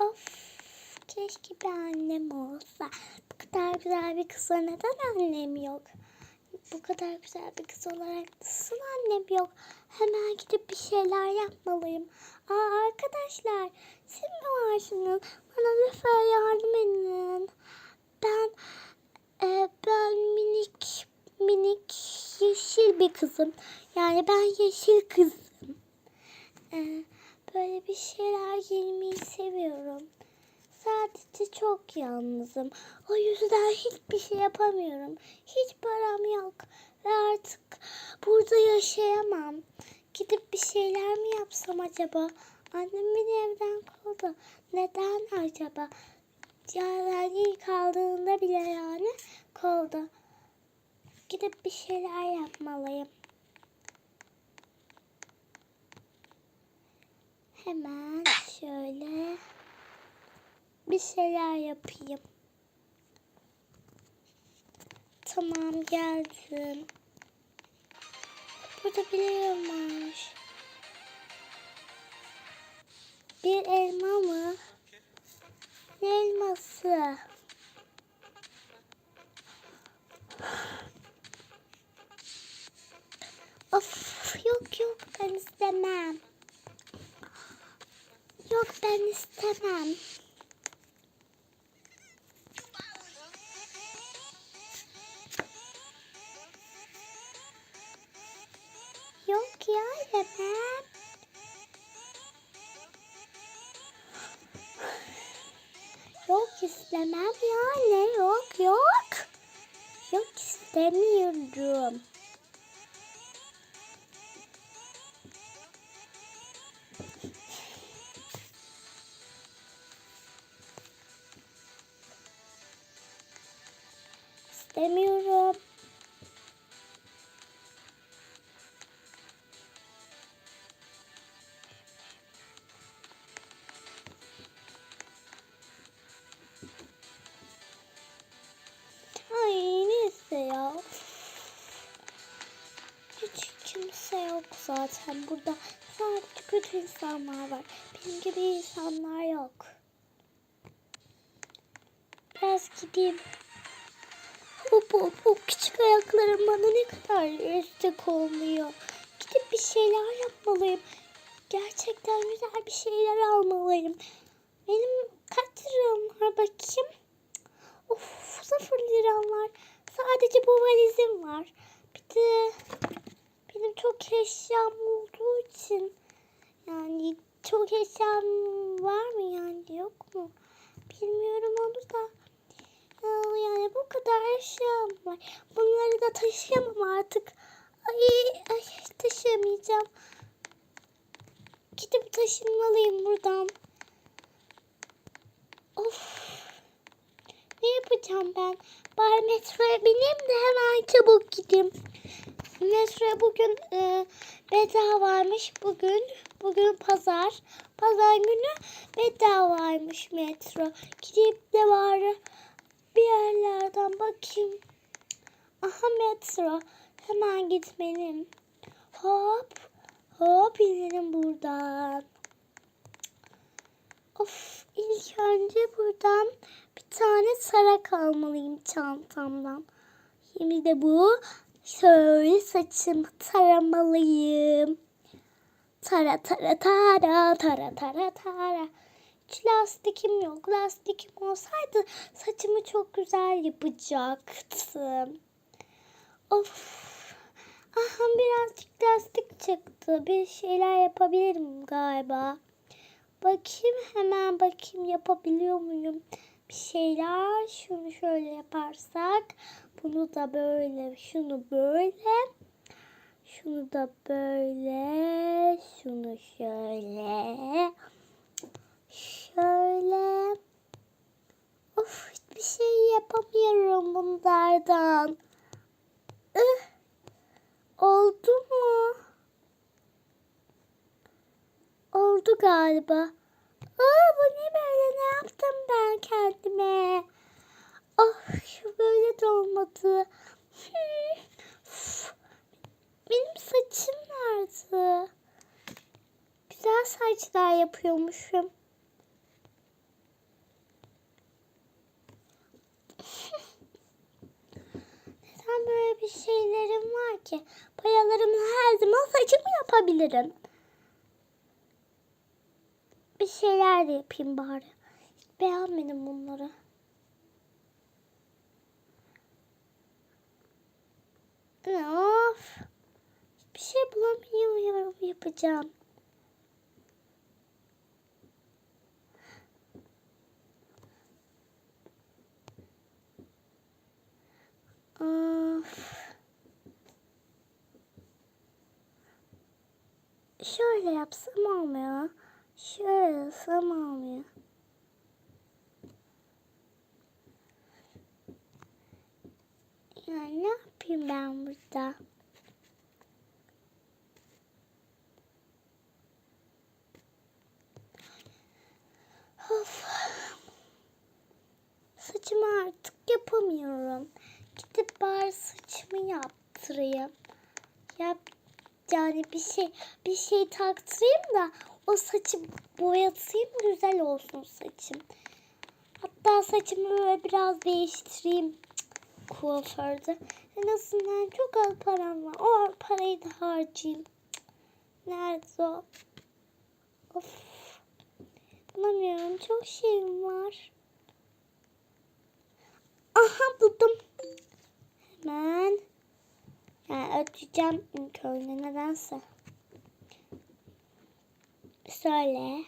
Of keşke bir annem olsa. Bu kadar güzel bir kıza neden annem yok? Bu kadar güzel bir kız olarak nasıl annem yok? Hemen gidip bir şeyler yapmalıyım. Aa arkadaşlar siz mi varsınız? Bana lütfen yardım edin. Ben e, ben minik minik yeşil bir kızım. Yani ben yeşil kızım. E, böyle bir şeyler giymeyi seviyorum. Sadece çok yalnızım. O yüzden hiçbir şey yapamıyorum. Hiç param yok. Ve artık burada yaşayamam. Gidip bir şeyler mi yapsam acaba? Annem beni evden kovdu. Neden acaba? Yani ilk aldığında bile yani kovdu. Gidip bir şeyler yapmalıyım. Hemen şöyle bir şeyler yapayım. Tamam geldim. Burada biliyormuş. Bir elma mı? Ne elması? Of yok yok ben istemem. Yok ben istemem. İstemiyorum. Ay neyse ya. Hiç kimse yok zaten burada. Sadece kötü insanlar var. Benim gibi insanlar yok. Biraz gideyim. Hop hop küçük ayaklarım bana ne kadar destek olmuyor. Gidip bir şeyler yapmalıyım. Gerçekten güzel bir şeyler almalıyım. Benim kaç liram var bakayım. Of sıfır liram var. Sadece bu valizim var. Bir de benim çok eşyam olduğu için yani çok eşyam var mı yani yok mu? Bilmiyorum onu da. Yani bu kadar eşyam var. Bunları da taşıyamam artık. Ay, ay taşıyamayacağım. Gidip taşınmalıyım buradan. Of. Ne yapacağım ben? Bari metroya bineyim de hemen çabuk gideyim. Metroya bugün e, bedavaymış. Bugün bugün pazar. Pazar günü bedavaymış metro. Gidip de bari bir yerlerden bakayım. Aha metro. Hemen gitmeliyim. Hop. Hop inelim buradan. Of ilk önce buradan bir tane tarak almalıyım çantamdan. Şimdi de bu şöyle saçımı taramalıyım. Tara tara tara tara tara tara. Hiç lastikim yok. Lastikim olsaydı saçımı çok güzel yapacaktım. Of. Aha birazcık lastik çıktı. Bir şeyler yapabilirim galiba. Bakayım hemen bakayım yapabiliyor muyum? Bir şeyler şunu şöyle yaparsak bunu da böyle şunu böyle şunu da böyle şunu şöyle şöyle of hiçbir şey yapamıyorum bunlardan Ih, oldu mu? Oldu galiba. Aa, bu ne böyle ne yaptım ben kendime? Şu böyle de olmadı. Benim saçım nerede? Güzel saçlar yapıyormuşum. Ki. Boyalarımla her zaman saçımı yapabilirim. Bir şeyler de yapayım bari. Hiç beğenmedim bunları. Of. Bir şey bulamıyorum yapacağım. Of. Şöyle yapsam olmuyor. Şöyle yapsam olmuyor. Ya ne yapayım ben burada? Of. Saçımı artık yapamıyorum. Gidip bari saçımı yaptırayım. Yap yani bir şey bir şey taktırayım da o saçı boyatayım güzel olsun saçım. Hatta saçımı böyle biraz değiştireyim kuaförde. En azından çok az param var. O parayı da harcayayım. Nerede o? Of. Bulamıyorum. Çok şeyim var. Aha buldum. Hemen. Yani öteceğim ilk önce nedense. Söyle.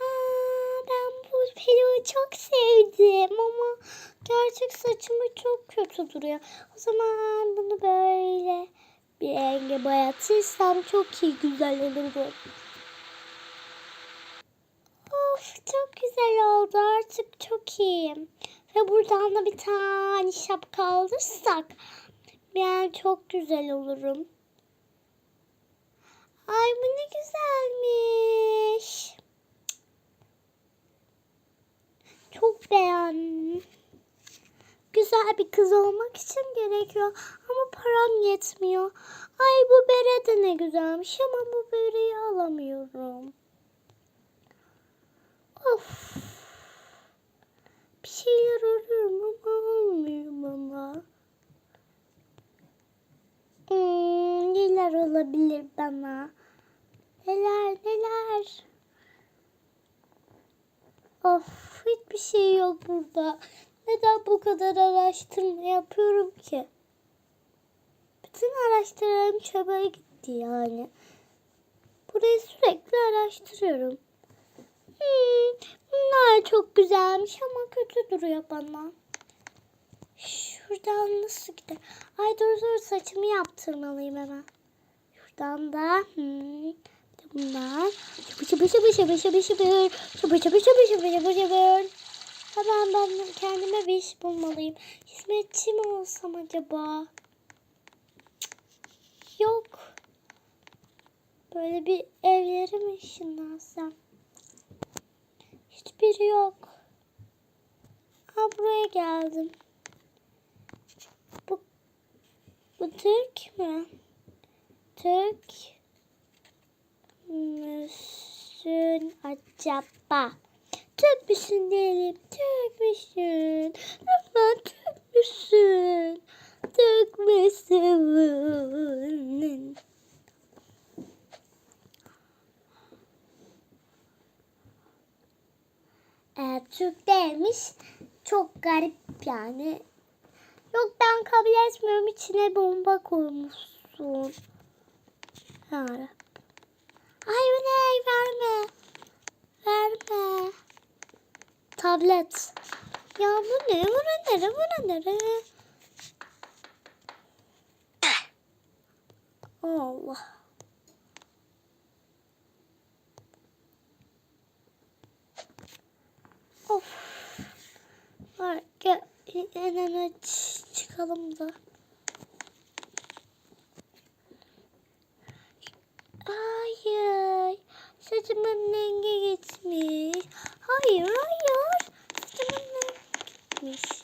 Aa, ben bu peluğu çok sevdim ama gerçek saçımı çok kötü duruyor. O zaman bunu böyle bir renge boyatırsam çok iyi güzel olur. Of çok güzel oldu artık çok iyiyim. Ve buradan da bir tane şapka alırsak ben çok güzel olurum. Ay bu ne güzelmiş. Çok beğendim. Güzel bir kız olmak için gerekiyor ama param yetmiyor. Ay bu bere de ne güzelmiş ama bu bereyi alamıyorum. Of. Şeyler arıyorum ama olmuyor bana. Hmm, neler olabilir bana? Neler neler? Of hiçbir şey yok burada. Neden bu kadar araştırma yapıyorum ki? Bütün araştırmalarım çöpe gitti yani. Burayı sürekli araştırıyorum. Hmm, bunlar çok güzelmiş ama kötü duruyor bana. Şuradan nasıl gider? Ay dur dur saçımı yaptırmalıyım hemen. Şuradan da hmm, bunlar. Şıbı şıbı şıbı şıbı şıbı şıbı. Şıbı şıbı şıbı şıbı şıbı şıbı. Hemen ben kendime bir iş bulmalıyım. Hizmetçi mi olsam acaba? Yok. Böyle bir evlere mi ışınlansam? Hiçbiri yok. Ha buraya geldim. Bu, bu Türk mü? Türk müsün acaba? Türk müsün diyelim. Türk müsün? Lütfen Türk müsün? Türk müsün? e, Türk değilmiş. Çok garip yani. Yok ben kabul etmiyorum. İçine bomba koymuşsun. Yani. Ay bu ne? Verme. Verme. Tablet. Ya bu ne? Bu ne? Bu ne? Bu ne? Allah. Of. Var gel en öne çıkalım da. Hayır. Saçımın rengi gitmiş. Hayır hayır. Saçımın rengi gitmiş.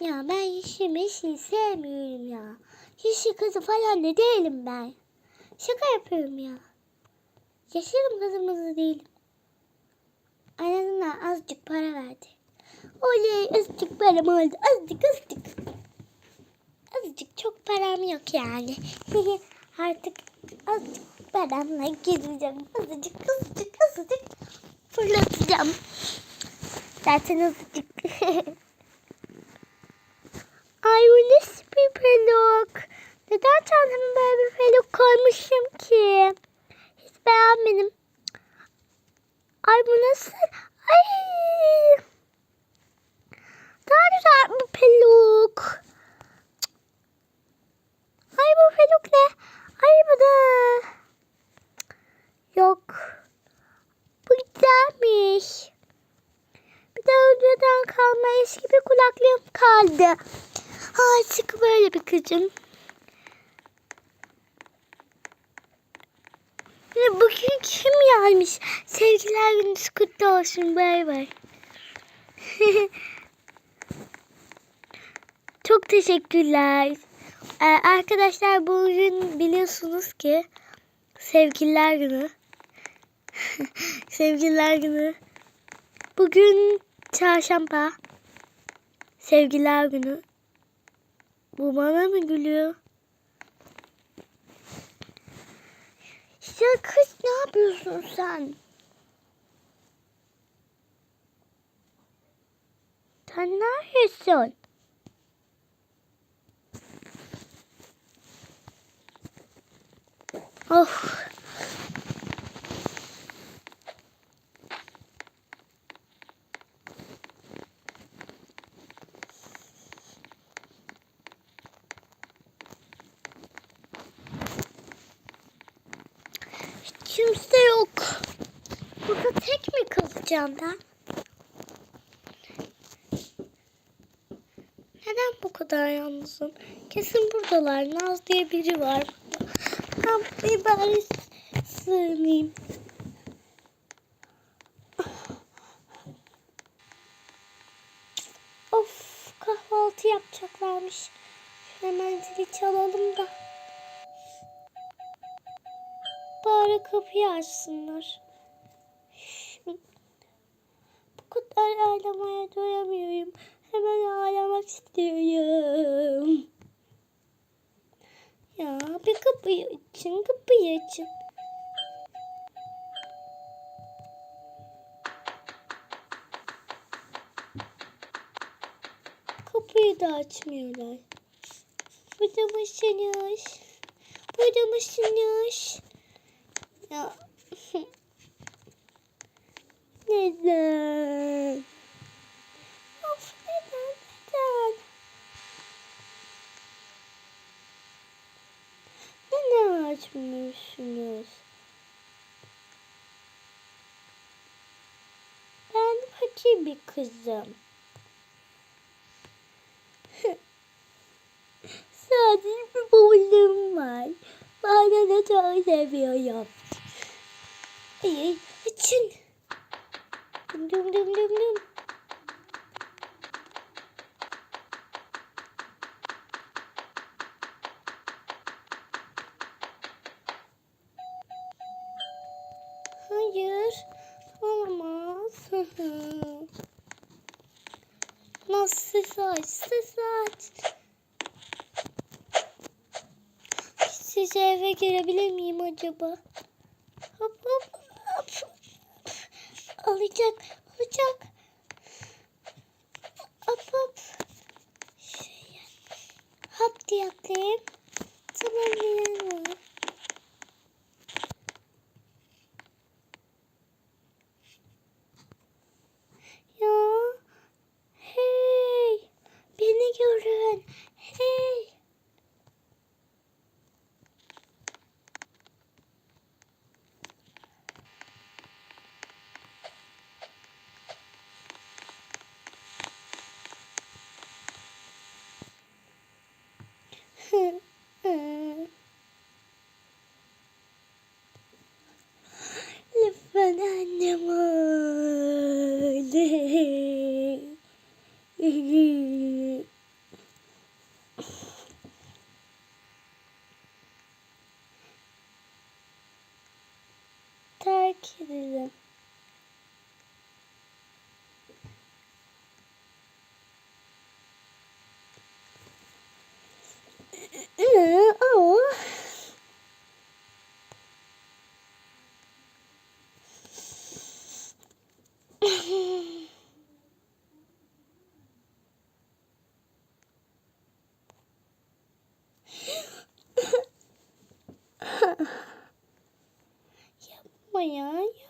Ya ben yeşil meşil sevmiyorum ya. Yeşil kızı falan da değilim ben. Şaka yapıyorum ya. Yeşilim kızımızı değilim. Azıcık para verdi. Oley azıcık param oldu. Azıcık azıcık. Azıcık çok param yok yani. Artık azıcık paramla gezeceğim. Azıcık azıcık azıcık fırlatacağım. Zaten azıcık. Ay bu nasıl bir peluk? Neden çantama böyle bir peluk koymuşum ki? Hiç beğenmedim. Ay bu nasıl? Ay. Daha güzel bu peluk. Ay bu peluk ne? Ay bu da. Yok. Bu güzelmiş. Bir de önceden kalma eski kulaklığım kaldı. Artık böyle bir kızım. Ve bugün kim gelmiş? Sevgiler gününüz kutlu olsun. Bay bay. Çok teşekkürler. Ee, arkadaşlar bugün biliyorsunuz ki sevgililer günü. sevgililer günü. Bugün çarşamba. Sevgililer günü. Bu bana mı gülüyor? Ya kız ne yapıyorsun sen? Sen neredesin? Of. Kimse yok. Burada tek ben? Neden bu kadar yalnızım? Kesin buradalar. Naz diye biri var. Ben bir bari sığınayım. Of kahvaltı yapacaklarmış. Hemen zili çalalım da. Bari kapıyı açsınlar. Kadar ağlamaya doyamıyorum. Hemen ağlamak istiyorum. Ya bir kapıyı açın, kapıyı açın. Kapıyı da açmıyorlar. Burada mısınız? Burada mısınız? Ya. Neden? Of neden neden? Neden açmıyorsunuz? Ben fakir bir kızım. Sadece bir bavulum var. Bana da çok seviyorum. Ay, için. Dum dum dum dum. Hayır. Olamaz. Nasıl saç? Saç. Size eve girebilir miyim acaba? Hop hop alacak. Hop hop. Şöyle. Hop diye atlayayım. Tamam bilen var. Ya. Hey. Beni görün. Hey. Lütfen annem öyle. Terk edelim. Yapma ya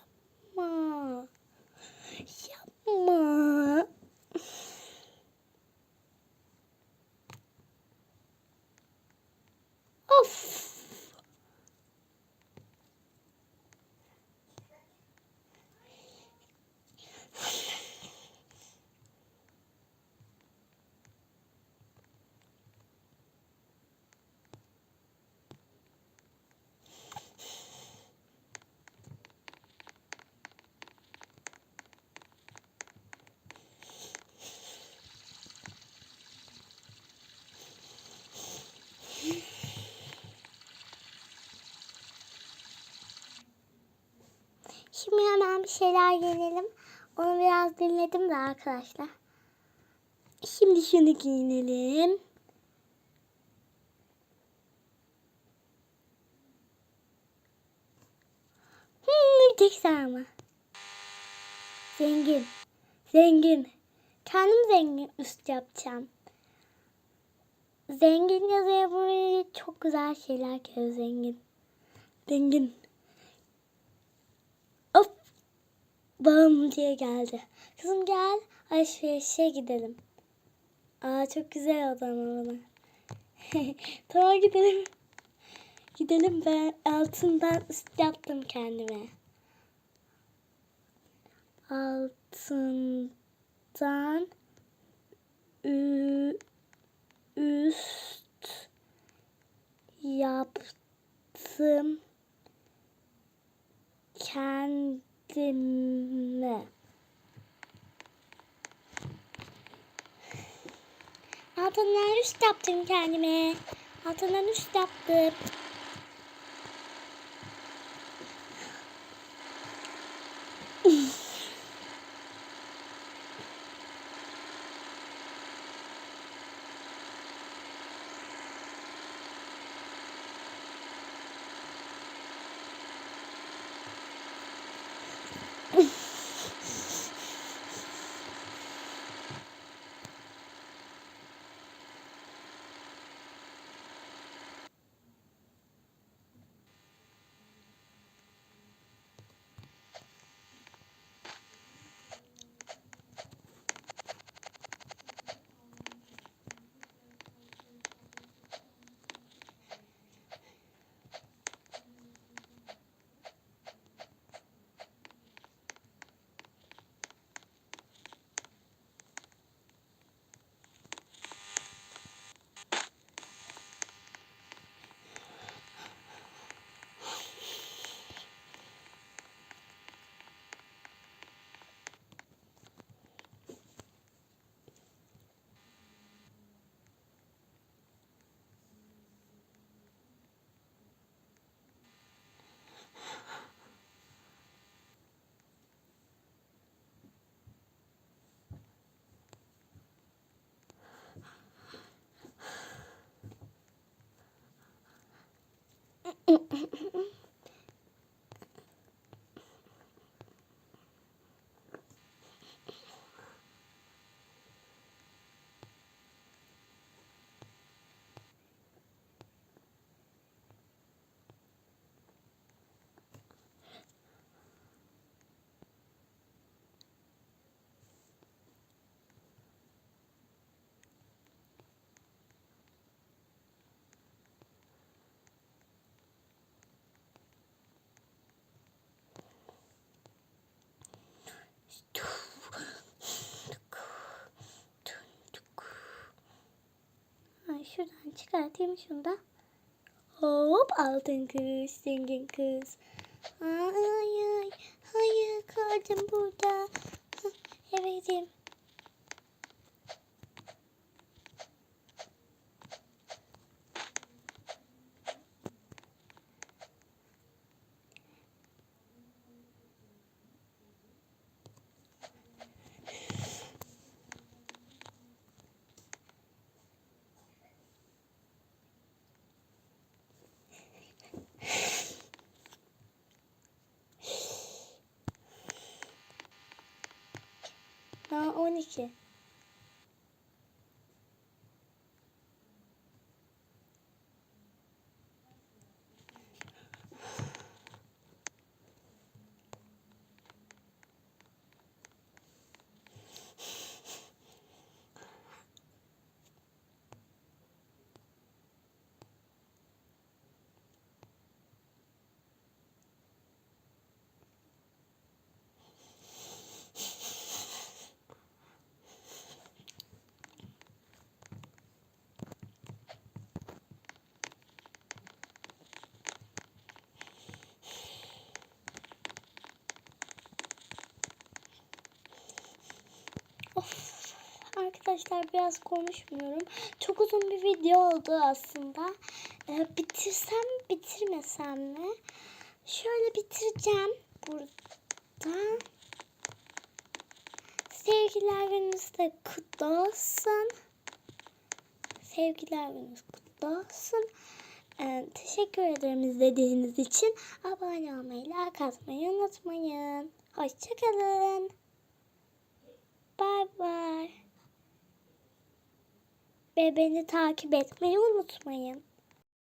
Şimdi hemen bir şeyler yiyelim. Onu biraz dinledim de arkadaşlar. Şimdi şunu giyinelim. Hmm, tek sen ama. Zengin. Zengin. Kendim zengin üst yapacağım. Zengin yazıya buraya çok güzel şeyler geliyor zengin. Zengin. Of. Babam diye geldi. Kızım gel alışverişe gidelim. Aa çok güzel ama bana. tamam gidelim. Gidelim ben altından üst yaptım kendime. Altından üst yaptım kendime. Altından üst yaptım kendime. Altından üst yaptım. Mm-mm. Şuradan çıkartayım şunu da. Hop altın kız, zengin kız. Ay ay, hayır kaldım burada. Hah, Evetim. 12. arkadaşlar biraz konuşmuyorum. Çok uzun bir video oldu aslında. Ee, bitirsem bitirmesem mi? Şöyle bitireceğim burada. Sevgiler gününüz de kutlu olsun. Sevgiler gününüz kutlu olsun. Ee, teşekkür ederim izlediğiniz için. Abone olmayı, like atmayı unutmayın. Hoşçakalın. Bay bay. Ve beni takip etmeyi unutmayın.